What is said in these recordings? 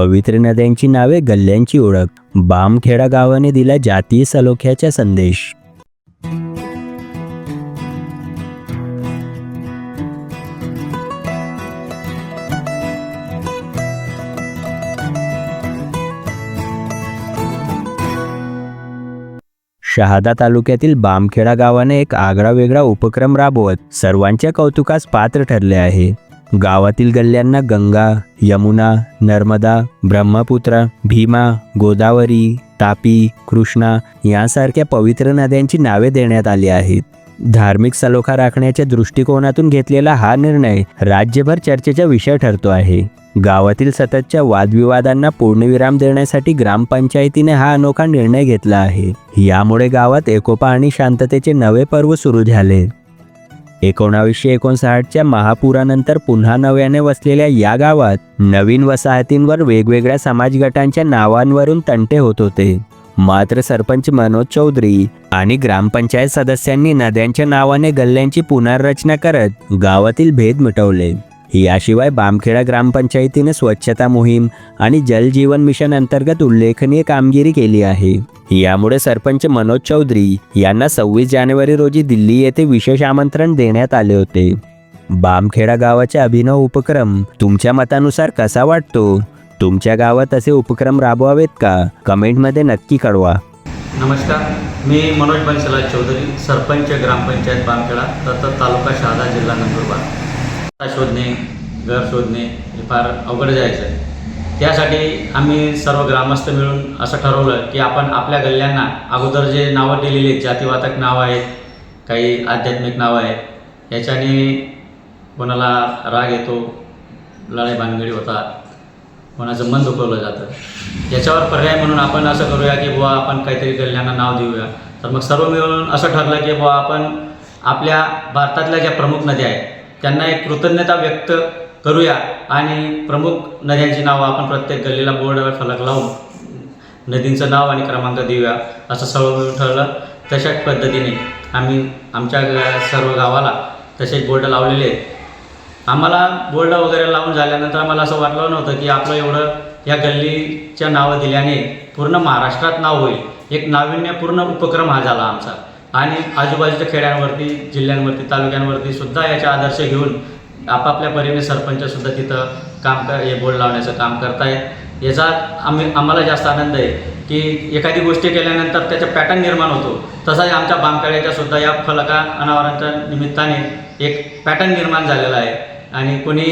पवित्र नद्यांची नावे गल्ल्यांची ओळख. बामखेडा गावाने दिला जातीय सलोख्याचा संदेश. शहादा तालुक्यातील बामखेडा गावाने एक आगळा वेगळा उपक्रम राबवत सर्वांच्या कौतुकास पात्र ठरले आहे. गावातील गल्ल्यांना गंगा यमुना नर्मदा ब्रह्मपुत्र भीमा गोदावरी तापी कृष्णा यांसारख्या पवित्र नद्यांची नावे देण्यात आली आहेत. धार्मिक सलोखा राखण्याच्या दृष्टिकोनातून घेतलेला हा निर्णय राज्यभर चर्चेचा विषय ठरतो आहे. गावातील सततच्या वादविवादांना पूर्णविराम देण्यासाठी ग्रामपंचायतीने हा अनोखा निर्णय घेतला आहे. यामुळे गावात एकोपा आणि शांततेचे नवे पर्व सुरू झाले. एकोणावीसशे एकोणसाठच्या महापुरानंतर पुन्हा नव्याने वसलेल्या या गावात नवीन वसाहतींवर वेगवेगळ्या समाज गटांच्या नावांवरून तंटे होत होते. मात्र सरपंच मनोज चौधरी आणि ग्रामपंचायत सदस्यांनी नद्यांच्या नावाने गल्ल्यांची पुनर्रचना करत गावातील भेद मिटवले. याशिवाय बामखेडा ग्रामपंचायतीने स्वच्छता मोहीम आणि जल जीवन मिशन अंतर्गत उल्लेखनीय कामगिरी केली आहे. यामुळे सरपंच मनोज चौधरी यांना सव्वीस जानेवारी रोजी दिल्ली येथे विशेष आमंत्रण देण्यात आले होते. बामखेडा गावाचे अभिनव उपक्रम तुमच्या मतानुसार कसा वाटतो? तुमच्या गावात असे उपक्रम राबवावेत का? कमेंटमध्ये नक्की कळवा. नमस्कार मी मनोज बनसला चौधरी सरपंच ग्रामपंचायत बामखेडा तथा तालुका शहादा जिल्हा नंदुरबार. शोधणे घर शोधणे हे फार अवघड जायचं त्यासाठी आम्ही सर्व ग्रामस्थ मिळून असं ठरवलं की आपण आपल्या गल्ल्यांना अगोदर जे नावं दिलेली आहेत जातीवाचक नावं आहेत काही आध्यात्मिक नावं आहेत याच्याने कोणाला राग येतो लढाई भानगडी होतात कोणाचं मन दुखवलं जातं. याच्यावर पर्याय म्हणून आपण असं करूया की बुवा आपण काहीतरी गल्ल्यांना नाव देऊया. तर मग सर्व मिळून असं ठरलं की बुवा आपण आपल्या भारतातल्या ज्या प्रमुख नद्या आहेत त्यांना एक कृतज्ञता व्यक्त करूया. आणि प्रमुख नद्यांची नावं आपण प्रत्येक गल्लीला बोर्डवर फलक लावून नदींचं नाव आणि क्रमांक देऊया असं सर्व ठरलं. तशाच पद्धतीने आम्ही आमच्या सर्व गावाला तसेच बोर्ड लावलेले आहेत. आम्हाला बोर्ड वगैरे लावून झाल्यानंतर आम्हाला असं वाटलं नव्हतं की आपलं एवढं या गल्लीच्या नावं दिल्याने पूर्ण महाराष्ट्रात नाव होईल. एक नाविन्यपूर्ण उपक्रम हा झाला आमचा. आणि आजूबाजूच्या खेड्यांवरती जिल्ह्यांवरती तालुक्यांवरती सुद्धा याचे आदर्श घेऊन आपापल्या परीने सरपंचसुद्धा तिथं काम कर हे बोर्ड लावण्याचं काम करतायत. याचा आम्ही आम्हाला जास्त आनंद आहे की एखादी गोष्ट केल्यानंतर त्याचा पॅटर्न निर्माण होतो. तसाच आमच्या बामखेड्याच्या सुद्धा या फलका अनावरांच्या निमित्ताने एक पॅटर्न निर्माण झालेला आहे. आणि कोणी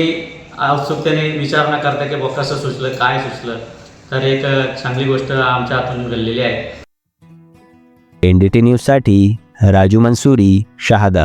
उत्सुकतेने विचार न करता की बॉ कसं सुचलं काय सुचलं तर एक चांगली गोष्ट आमच्या हातून घडलेली आहे. एन डी टी न्यूजसाठी राजू मंसुरी शहादा.